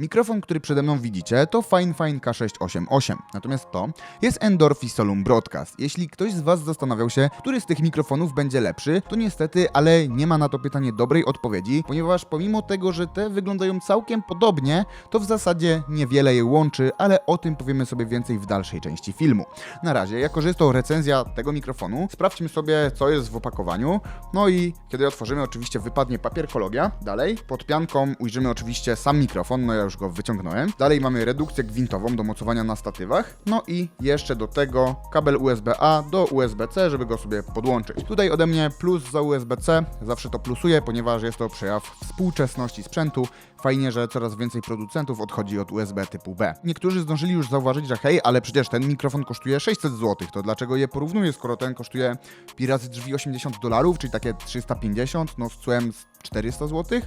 Mikrofon, który przede mną widzicie, to Fine Fine K688. Natomiast to jest Endorphi Solum Broadcast. Jeśli ktoś z Was zastanawiał się, który z tych mikrofonów będzie lepszy, to niestety, ale nie ma na to pytanie dobrej odpowiedzi, ponieważ pomimo tego, że te wyglądają całkiem podobnie, to w zasadzie niewiele je łączy, ale o tym powiemy sobie więcej w dalszej części filmu. Na razie, jako że jest to recenzja tego mikrofonu, sprawdźmy sobie, co jest w opakowaniu. No i kiedy otworzymy, oczywiście wypadnie papierkologia. Dalej, pod pianką ujrzymy oczywiście sam mikrofon, no ja już go wyciągnąłem. Dalej mamy redukcję gwintową do mocowania na statywach. No i jeszcze do tego kabel USB-A do USB-C, żeby go sobie podłączyć. Tutaj ode mnie plus za USB-C, zawsze to plusuję, ponieważ jest to przejaw współczesności sprzętu. Fajnie, że coraz więcej producentów odchodzi od USB typu B. Niektórzy zdążyli już zauważyć, że hej, ale przecież ten mikrofon kosztuje 600 zł, to dlaczego je porównuję, skoro ten kosztuje pi razy drzwi 80 dolarów, czyli takie 350, no z cłem z 400 zł?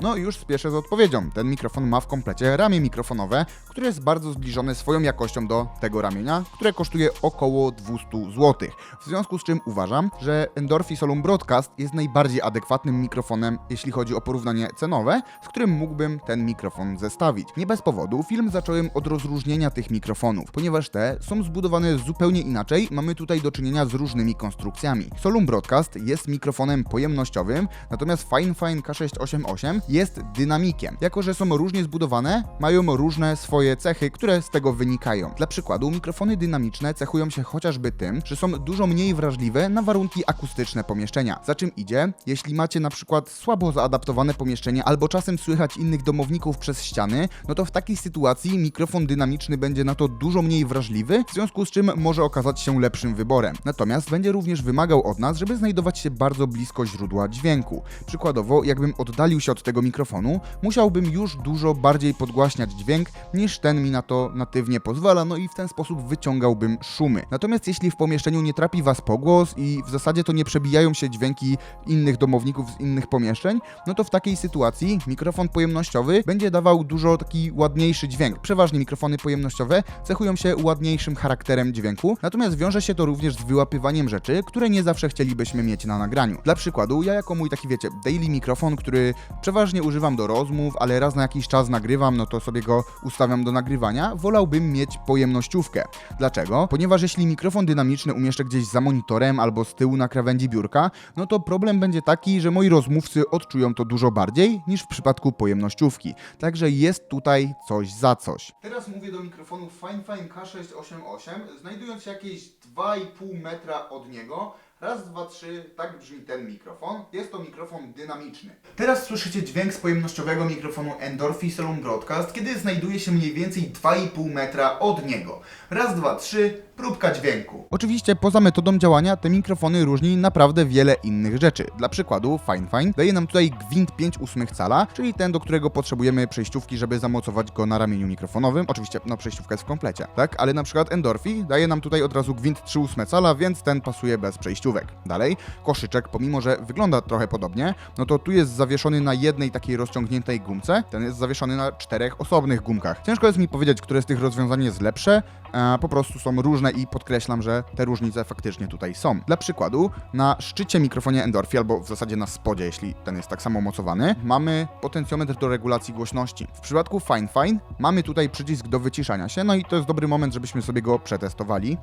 No już spieszę z odpowiedzią. Ten mikrofon ma w komplecie ramię mikrofonowe, które jest bardzo zbliżone swoją jakością do tego ramienia, które kosztuje około 200 zł. W związku z czym uważam, że Endorphi Solum Broadcast jest najbardziej adekwatnym mikrofonem, jeśli chodzi o porównanie cenowe, z którym mógłbym ten mikrofon zestawić. Nie bez powodu film zacząłem od rozróżnienia tych mikrofonów, ponieważ te są zbudowane zupełnie inaczej, mamy tutaj do czynienia z różnymi konstrukcjami. Solum Broadcast jest mikrofonem pojemnościowym, natomiast Fine Fine K688 jest dynamikiem. Jako, że są różnie zbudowane, mają różne swoje cechy, które z tego wynikają. Dla przykładu, mikrofony dynamiczne cechują się chociażby tym, że są dużo mniej wrażliwe na warunki akustyczne pomieszczenia. Za czym idzie, jeśli macie na przykład słabo zaadaptowane pomieszczenie albo czasem słychać innych domowników przez ściany, no to w takiej sytuacji mikrofon dynamiczny będzie na to dużo mniej wrażliwy, w związku z czym może okazać się lepszym wyborem. Natomiast będzie również wymagał od nas, żeby znajdować się bardzo blisko źródła dźwięku. Przykładowo, jakbym oddalił się od tego mikrofonu, musiałbym już dużo bardziej podgłaśniać dźwięk, niż ten mi na to natywnie pozwala, no i w ten sposób wyciągałbym szumy. Natomiast jeśli w pomieszczeniu nie trapi Was pogłos i w zasadzie to nie przebijają się dźwięki innych domowników z innych pomieszczeń, no to w takiej sytuacji mikrofon pojemnościowy będzie dawał dużo taki ładniejszy dźwięk. Przeważnie mikrofony pojemnościowe cechują się ładniejszym charakterem dźwięku, natomiast wiąże się to również z wyłapywaniem rzeczy, które nie zawsze chcielibyśmy mieć na nagraniu. Dla przykładu, ja jako mój taki wiecie, daily mikrofon, który przeważnie używam do rozmów, ale raz na jakiś czas nagrywam, no to sobie go ustawiam do nagrywania, wolałbym mieć pojemnościówkę. Dlaczego? Ponieważ jeśli mikrofon dynamiczny umieszczę gdzieś za monitorem albo z tyłu na krawędzi biurka, no to problem będzie taki, że moi rozmówcy odczują to dużo bardziej niż w przypadku pojemnościówki. Także jest tutaj coś za coś. Teraz mówię do mikrofonu Fine Fine K688, znajdując się jakieś 2,5 metra od niego. Raz, dwa, trzy, tak brzmi ten mikrofon. Jest to mikrofon dynamiczny. Teraz słyszycie dźwięk z pojemnościowego mikrofonu Endorphi Solum Broadcast, kiedy znajduje się mniej więcej 2,5 metra od niego. Raz, dwa, trzy, próbka dźwięku. Oczywiście poza metodą działania te mikrofony różni naprawdę wiele innych rzeczy. Dla przykładu Fine Fine daje nam tutaj gwint 5,8 cala, czyli ten, do którego potrzebujemy przejściówki, żeby zamocować go na ramieniu mikrofonowym. Oczywiście, no przejściówka jest w komplecie, tak? Ale na przykład Endorphi daje nam tutaj od razu gwint 3,8 cala, więc ten pasuje bez przejściówek. Dalej, koszyczek, pomimo że wygląda trochę podobnie, no to tu jest zawieszony na jednej takiej rozciągniętej gumce, ten jest zawieszony na czterech osobnych gumkach. Ciężko jest mi powiedzieć, które z tych rozwiązań jest lepsze, po prostu są różne i podkreślam, że te różnice faktycznie tutaj są. Dla przykładu, na szczycie mikrofonie Endorphi, albo w zasadzie na spodzie, jeśli ten jest tak samo mocowany, mamy potencjometr do regulacji głośności. W przypadku Fine Fine mamy tutaj przycisk do wyciszania się, no i to jest dobry moment, żebyśmy sobie go przetestowali.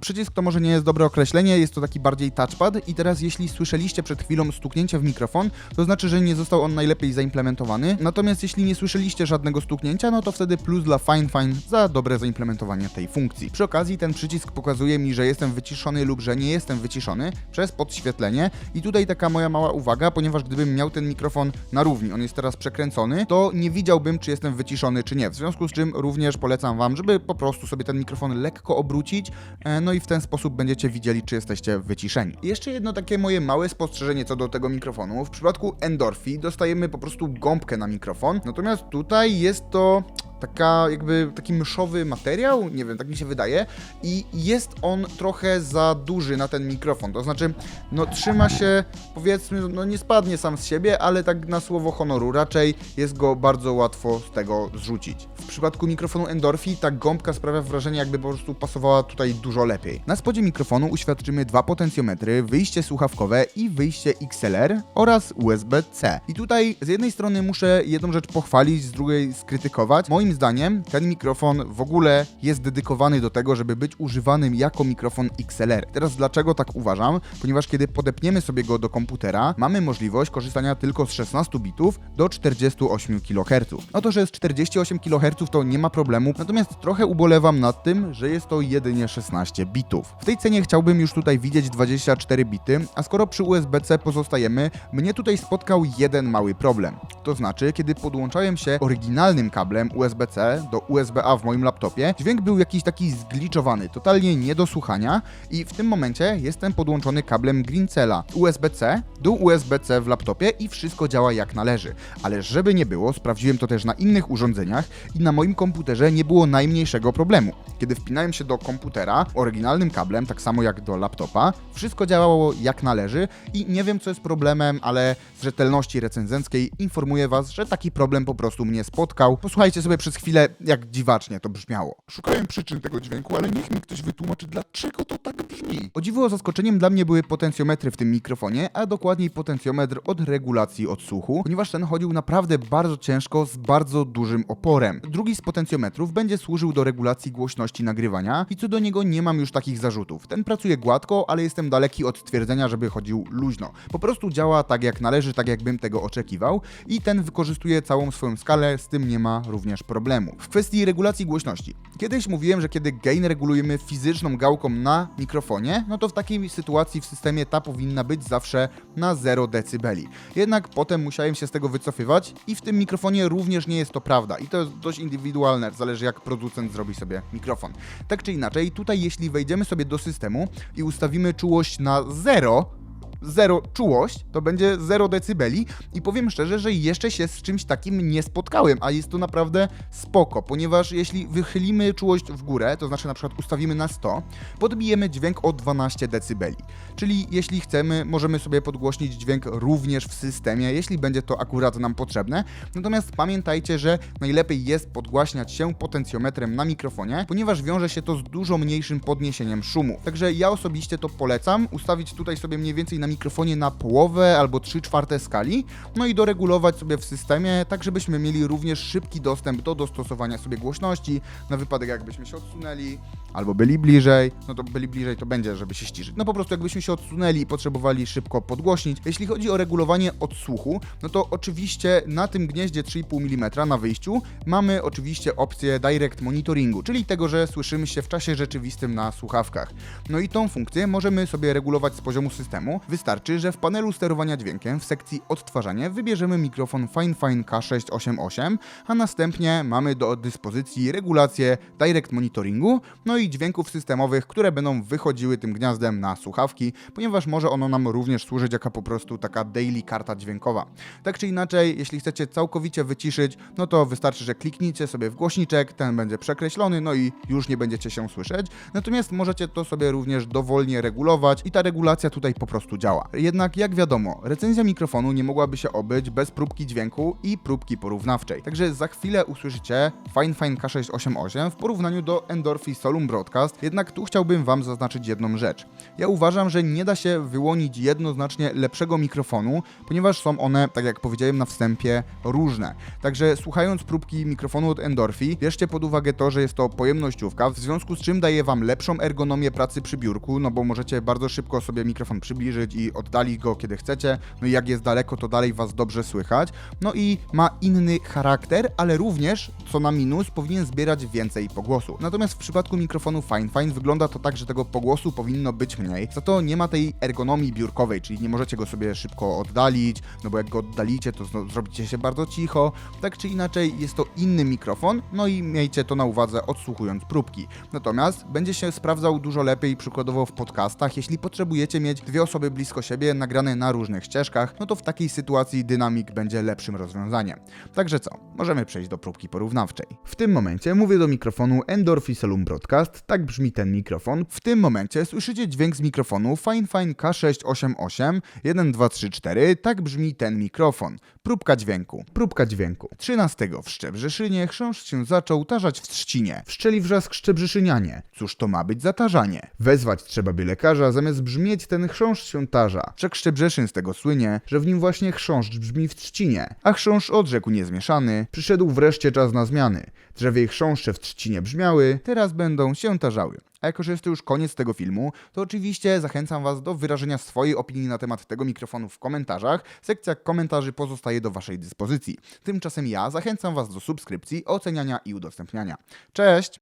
Przycisk to może nie jest dobre określenie, jest to taki bardziej touchpad i teraz jeśli słyszeliście przed chwilą stuknięcie w mikrofon, to znaczy, że nie został on najlepiej zaimplementowany. Natomiast jeśli nie słyszeliście żadnego stuknięcia, no to wtedy plus dla Fine Fine za dobre zaimplementowanie tej funkcji. Przy okazji ten przycisk pokazuje mi, że jestem wyciszony lub że nie jestem wyciszony przez podświetlenie i tutaj taka moja mała uwaga, ponieważ gdybym miał ten mikrofon na równi, on jest teraz przekręcony, to nie widziałbym, czy jestem wyciszony, czy nie. W związku z czym również polecam Wam, żeby po prostu sobie ten mikrofon lekko obrócić, e, no i w ten sposób będziecie widzieli, czy jesteście wyciszeni. Jeszcze jedno takie moje małe spostrzeżenie co do tego mikrofonu. W przypadku Endorphi dostajemy po prostu gąbkę na mikrofon, natomiast tutaj jest to taka jakby taki myszowy materiał, nie wiem, tak mi się wydaje i jest on trochę za duży na ten mikrofon, to znaczy, no trzyma się, powiedzmy, no nie spadnie sam z siebie, ale tak na słowo honoru, raczej jest go bardzo łatwo z tego zrzucić. W przypadku mikrofonu Endorfi ta gąbka sprawia wrażenie, jakby po prostu pasowała tutaj dużo lepiej. Na spodzie mikrofonu uświadczymy dwa potencjometry, wyjście słuchawkowe i wyjście XLR oraz USB-C. I tutaj z jednej strony muszę jedną rzecz pochwalić, z drugiej skrytykować. Moim zdaniem ten mikrofon w ogóle jest dedykowany do tego, żeby być używanym jako mikrofon XLR. Teraz dlaczego tak uważam? Ponieważ kiedy podepniemy sobie go do komputera, mamy możliwość korzystania tylko z 16 bitów do 48 kHz. No to, że jest 48 kHz to nie ma problemu, natomiast trochę ubolewam nad tym, że jest to jedynie 16 bitów. W tej cenie chciałbym już tutaj widzieć 24 bity, a skoro przy USB-C pozostajemy, mnie tutaj spotkał jeden mały problem. To znaczy, kiedy podłączałem się oryginalnym kablem USB-C do USB-A w moim laptopie, dźwięk był jakiś taki zgliczowany, totalnie nie do słuchania i w tym momencie jestem podłączony kablem Greencella USB-C do USB-C w laptopie i wszystko działa jak należy. Ale żeby nie było, sprawdziłem to też na innych urządzeniach i na moim komputerze nie było najmniejszego problemu. Kiedy wpinałem się do komputera oryginalnym kablem, tak samo jak do laptopa, wszystko działało jak należy i nie wiem co jest problemem, ale z rzetelności recenzenckiej informuję Was, że taki problem po prostu mnie spotkał. Posłuchajcie sobie przez chwilę, jak dziwacznie to brzmiało. Szukałem przyczyn tego dźwięku, ale niech mi ktoś wytłumaczy, dlaczego to tak brzmi. O dziwo zaskoczeniem dla mnie były potencjometry w tym mikrofonie, a dokładniej potencjometr od regulacji odsłuchu, ponieważ ten chodził naprawdę bardzo ciężko z bardzo dużym oporem. Drugi z potencjometrów będzie służył do regulacji głośności nagrywania i co do niego nie mam już takich zarzutów. Ten pracuje gładko, ale jestem daleki od stwierdzenia, żeby chodził luźno. Po prostu działa tak jak należy, tak jakbym tego oczekiwał i ten wykorzystuje całą swoją skalę, z tym nie ma również problemu. W kwestii regulacji głośności. Kiedyś mówiłem, że kiedy gain regulujemy fizyczną gałką na mikrofonie, no to w takiej sytuacji w systemie ta powinna być zawsze na 0 dB. Jednak potem musiałem się z tego wycofywać i w tym mikrofonie również nie jest to prawda i to jest dość indywidualne, zależy jak producent zrobi sobie mikrofon. Tak czy inaczej, tutaj jeśli wejdziemy sobie do systemu i ustawimy czułość na 0, zero czułość, to będzie 0 decybeli i powiem szczerze, że jeszcze się z czymś takim nie spotkałem, a jest to naprawdę spoko, ponieważ jeśli wychylimy czułość w górę, to znaczy na przykład ustawimy na 100, podbijemy dźwięk o 12 decybeli. Czyli jeśli chcemy, możemy sobie podgłośnić dźwięk również w systemie, jeśli będzie to akurat nam potrzebne. Natomiast pamiętajcie, że najlepiej jest podgłaśniać się potencjometrem na mikrofonie, ponieważ wiąże się to z dużo mniejszym podniesieniem szumu. Także ja osobiście to polecam, ustawić tutaj sobie mniej więcej na mikrofonie na połowę albo 3 czwarte skali, no i doregulować sobie w systemie, tak żebyśmy mieli również szybki dostęp do dostosowania sobie głośności, na wypadek jakbyśmy się odsunęli, albo byli bliżej, no to byli bliżej to będzie, żeby się ściszyć. No po prostu jakbyśmy się odsunęli i potrzebowali szybko podgłośnić. Jeśli chodzi o regulowanie odsłuchu, no to oczywiście na tym gnieździe 3,5 mm na wyjściu mamy oczywiście opcję direct monitoringu, czyli tego, że słyszymy się w czasie rzeczywistym na słuchawkach. No i tą funkcję możemy sobie regulować z poziomu systemu. Wystarczy, że w panelu sterowania dźwiękiem w sekcji odtwarzanie wybierzemy mikrofon FineFine K688, a następnie mamy do dyspozycji regulację direct monitoringu, no i dźwięków systemowych, które będą wychodziły tym gniazdem na słuchawki, ponieważ może ono nam również służyć jako po prostu taka daily karta dźwiękowa. Tak czy inaczej, jeśli chcecie całkowicie wyciszyć, no to wystarczy, że kliknijcie sobie w głośniczek, ten będzie przekreślony, no i już nie będziecie się słyszeć. Natomiast możecie to sobie również dowolnie regulować i ta regulacja tutaj po prostu działa. Jednak jak wiadomo, recenzja mikrofonu nie mogłaby się obyć bez próbki dźwięku i próbki porównawczej. Także za chwilę usłyszycie FineFine K688 w porównaniu do Endorphi Solum Broadcast, jednak tu chciałbym Wam zaznaczyć jedną rzecz. Ja uważam, że nie da się wyłonić jednoznacznie lepszego mikrofonu, ponieważ są one, tak jak powiedziałem na wstępie, różne. Także słuchając próbki mikrofonu od Endorphi, bierzcie pod uwagę to, że jest to pojemnościówka, w związku z czym daje Wam lepszą ergonomię pracy przy biurku, no bo możecie bardzo szybko sobie mikrofon przybliżyć i oddalić go kiedy chcecie, no i jak jest daleko, to dalej Was dobrze słychać. No i ma inny charakter, ale również, co na minus, powinien zbierać więcej pogłosu. Natomiast w przypadku mikrofonu Fine Fine wygląda to tak, że tego pogłosu powinno być mniej, za to nie ma tej ergonomii biurkowej, czyli nie możecie go sobie szybko oddalić, no bo jak go oddalicie, to zrobicie się bardzo cicho. Tak czy inaczej, jest to inny mikrofon, no i miejcie to na uwadze odsłuchując próbki. Natomiast będzie się sprawdzał dużo lepiej przykładowo w podcastach, jeśli potrzebujecie mieć dwie osoby blisko blisko siebie, nagrane na różnych ścieżkach, no to w takiej sytuacji dynamik będzie lepszym rozwiązaniem. Także co, możemy przejść do próbki porównawczej. W tym momencie mówię do mikrofonu Endorphi Solum Broadcast, tak brzmi ten mikrofon. W tym momencie słyszycie dźwięk z mikrofonu Fine Fine K688 1234, tak brzmi ten mikrofon. Próbka dźwięku. Próbka dźwięku. 13 w Szczebrzeszynie chrząszcz się zaczął tarzać w trzcinie. Wszczeli wrzask Szczebrzeszynianie. Cóż to ma być za tarzanie? Wezwać trzeba by lekarza, zamiast brzmieć ten chrząszcz się tarza. Wszak Szczebrzeszyn z tego słynie, że w nim właśnie chrząszcz brzmi w trzcinie. A chrząszcz odrzekł niezmieszany, przyszedł wreszcie czas na zmiany. Drzewie chrząszcze w trzcinie brzmiały, teraz będą się tarzały. A jako, że jest to już koniec tego filmu, to oczywiście zachęcam Was do wyrażenia swojej opinii na temat tego mikrofonu w komentarzach. Sekcja komentarzy pozostaje do Waszej dyspozycji. Tymczasem ja zachęcam Was do subskrypcji, oceniania i udostępniania. Cześć!